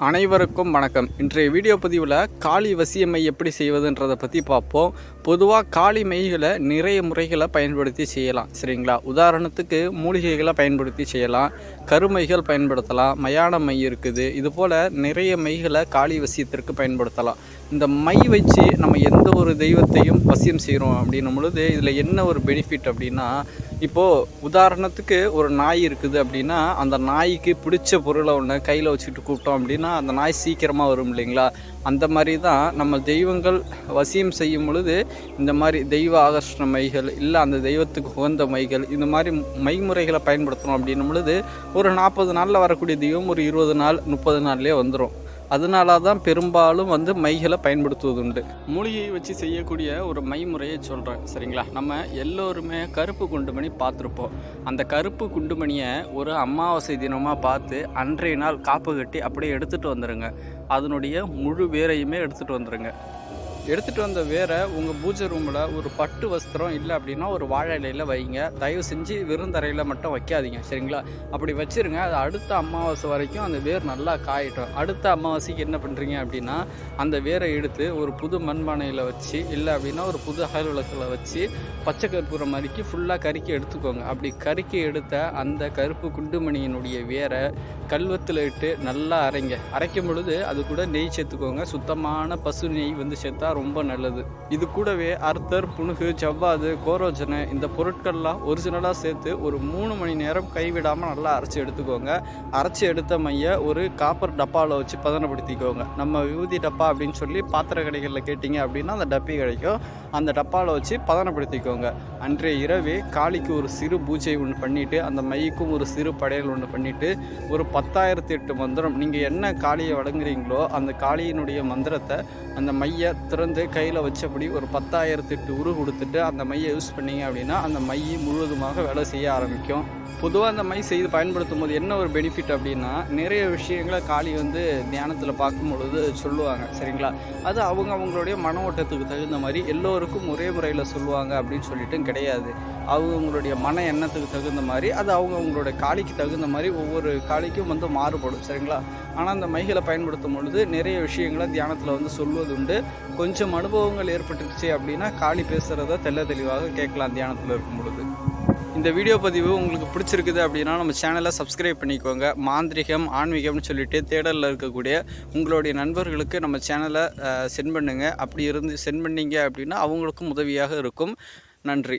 அனைவருக்கும் வணக்கம். இன்றைய வீடியோ பதிவில் காளி வசியமை எப்படி செய்வதுன்றதை பற்றி பார்ப்போம். பொதுவாக காளி மைகளை நிறைய முறைகளை பயன்படுத்தி செய்யலாம். சரிங்களா? உதாரணத்துக்கு மூலிகைகளை பயன்படுத்தி செய்யலாம். கருமைகள் பயன்படுத்தலாம். மயான மை இருக்குது. இது போல் நிறைய மைகளை காளி வசியத்திற்கு பயன்படுத்தலாம். இந்த மை வச்சு நம்ம எந்த ஒரு தெய்வத்தையும் வசியம் செய்கிறோம் அப்படின்னும் பொழுது இதில் என்ன ஒரு பெனிஃபிட் அப்படின்னா இப்போது உதாரணத்துக்கு ஒரு நாய் இருக்குது அப்படின்னா அந்த நாய்க்கு பிடிச்ச பொருளை ஒன்று கையில் வச்சுக்கிட்டு கூப்பிட்டோம் அப்படின்னா அந்த நாய் சீக்கிரமாக வரும் இல்லைங்களா? அந்த மாதிரி தான் நம்ம தெய்வங்கள் வசியம் செய்யும் பொழுது இந்த மாதிரி தெய்வ ஆகர்ஷண மைகள் இல்லை அந்த தெய்வத்துக்கு உகந்த மைகள் இந்த மாதிரி மைமுறைகளை பயன்படுத்தணும் அப்படின்னும் பொழுது ஒரு நாற்பது நாளில் வரக்கூடிய தெய்வம் ஒரு இருபது நாள் முப்பது நாள்லேயே வந்துடும் அதனால தான் பெரும்பாலும் வந்து மைகளை பயன்படுத்துவது உண்டு மூலிகையை வச்சு செய்யக்கூடிய ஒரு மை முறையை சொல்கிறேன் சரிங்களா? நம்ம எல்லோருமே கருப்பு குண்டுமணி பார்த்துருப்போம். அந்த கருப்பு குண்டுமணியை ஒரு அமாவாசை தினமாக பார்த்து அன்றைய நாள் காப்பு கட்டி அப்படியே எடுத்துகிட்டு வந்துடுங்க அதனுடைய முழு வேரையுமே எடுத்துகிட்டு வந்துடுங்க எடுத்துகிட்டு வந்த வேரை உங்கள் பூஜை ரூமில் ஒரு பட்டு வஸ்திரம் இல்லை அப்படின்னா ஒரு வாழை இலையில் வைங்க. தயவு செஞ்சு விருந்தரையில் மட்டும் வைக்காதீங்க சரிங்களா? அப்படி வச்சிருங்க. அது அடுத்த அமாவாசை வரைக்கும் அந்த வேர் நல்லா காயிட்டோம். அடுத்த அமாவாசைக்கு என்ன பண்ணுறீங்க அப்படின்னா அந்த வேரை எடுத்து ஒரு புது மண்பானையில் வச்சு இல்லை அப்படின்னா ஒரு புது அகல் விளக்கில் வச்சு பச்சை கற்பூரம் மாதிரிக்கு ஃபுல்லாக கறிக்கி எடுத்துக்கோங்க. அப்படி கறிக்கி எடுத்த அந்த கருப்பு குண்டுமணியினுடைய வேரை கல்வத்தில் இட்டு நல்லா அரைங்க. அரைக்கும் பொழுது அது கூட நெய் சேர்த்துக்கோங்க. சுத்தமான பசு நெய் வந்து சேர்த்தா ரொம்ப நல்லது. இது கூடவே அர்த்தர் புணுகு ஜவ்வாது கோரோஜனை இந்த பொருட்கள்லாம் ஒரிஜினலாக சேர்த்து ஒரு மூணு மணி நேரம் கைவிடாமல் நல்லா அரைச்சி எடுத்துக்கோங்க. அரைச்சி எடுத்த மைய ஒரு காப்பர் டப்பாவில் வச்சு பதனப்படுத்திக்கோங்க. நம்ம விபூதி டப்பா அப்படின்னு சொல்லி பாத்திர கடைகளில் கேட்டிங்க அப்படின்னா அந்த டப்பி கிடைக்கும். அந்த டப்பாவில் வச்சு பதனப்படுத்திக்கோங்க. அன்றைய இரவே காளிக்கு ஒரு சிறு பூஜை ஒன்று பண்ணிவிட்டு அந்த மைக்கும் ஒரு சிறு படையல் ஒன்று பண்ணிவிட்டு ஒரு பத்தாயிரத்தி எட்டு மந்திரம். நீங்கள் என்ன காளியை வழங்குறீங்களோ அந்த காளியினுடைய மந்திரத்தை அந்த மையை திறந்து கையில் வச்சபடி ஒரு பத்தாயிரத்தி எட்டு உரு கொடுத்துட்டு அந்த மையை யூஸ் பண்ணீங்க அப்படின்னா அந்த மை முழுவதுமாக வேலை செய்ய ஆரம்பிக்கும். பொதுவாக அந்த மை செய்து பயன்படுத்தும் போது என்ன ஒரு பெனிஃபிட் அப்படின்னா நிறைய விஷயங்களை காளி வந்து தியானத்தில் பார்க்கும் பொழுது சொல்லுவாங்க. சரிங்களா? அது அவங்க அவங்களுடைய மன ஓட்டத்துக்கு தகுந்த மாதிரி எல்லோருக்கும் ஒரே முறையில் சொல்லுவாங்க அப்படின்னு சொல்லிட்டும் கிடையாது. அவங்கவுங்களுடைய மன எண்ணத்துக்கு தகுந்த மாதிரி அது அவங்க அவங்களுடைய காளிக்கு தகுந்த மாதிரி ஒவ்வொரு காளிக்கும் வந்து மாறுபடும். சரிங்களா? ஆனால் அந்த மைகளை பயன்படுத்தும் பொழுது நிறைய விஷயங்களை தியானத்தில் வந்து சொல்வதுண்டு. கொஞ்சம் அனுபவங்கள் ஏற்பட்டுருச்சு அப்படின்னா காளி பேசுகிறத தெள்ள தெளிவாக கேட்கலாம் தியானத்தில் இருக்கும் பொழுது. இந்த வீடியோ பதிவு உங்களுக்கு பிடிச்சிருக்குது அப்படின்னா நம்ம சேனலை சப்ஸ்கிரைப் பண்ணிக்கோங்க. மாந்திரிகம் ஆன்மீகம்னு சொல்லிட்டு தேடலில் இருக்கக்கூடிய உங்களுடைய நண்பர்களுக்கு நம்ம சேனலை சென்ட் பண்ணுங்கள் அப்படி இருந்து சென்ட் பண்ணீங்க அப்படின்னா அவங்களுக்கும் உதவியாக இருக்கும். நன்றி.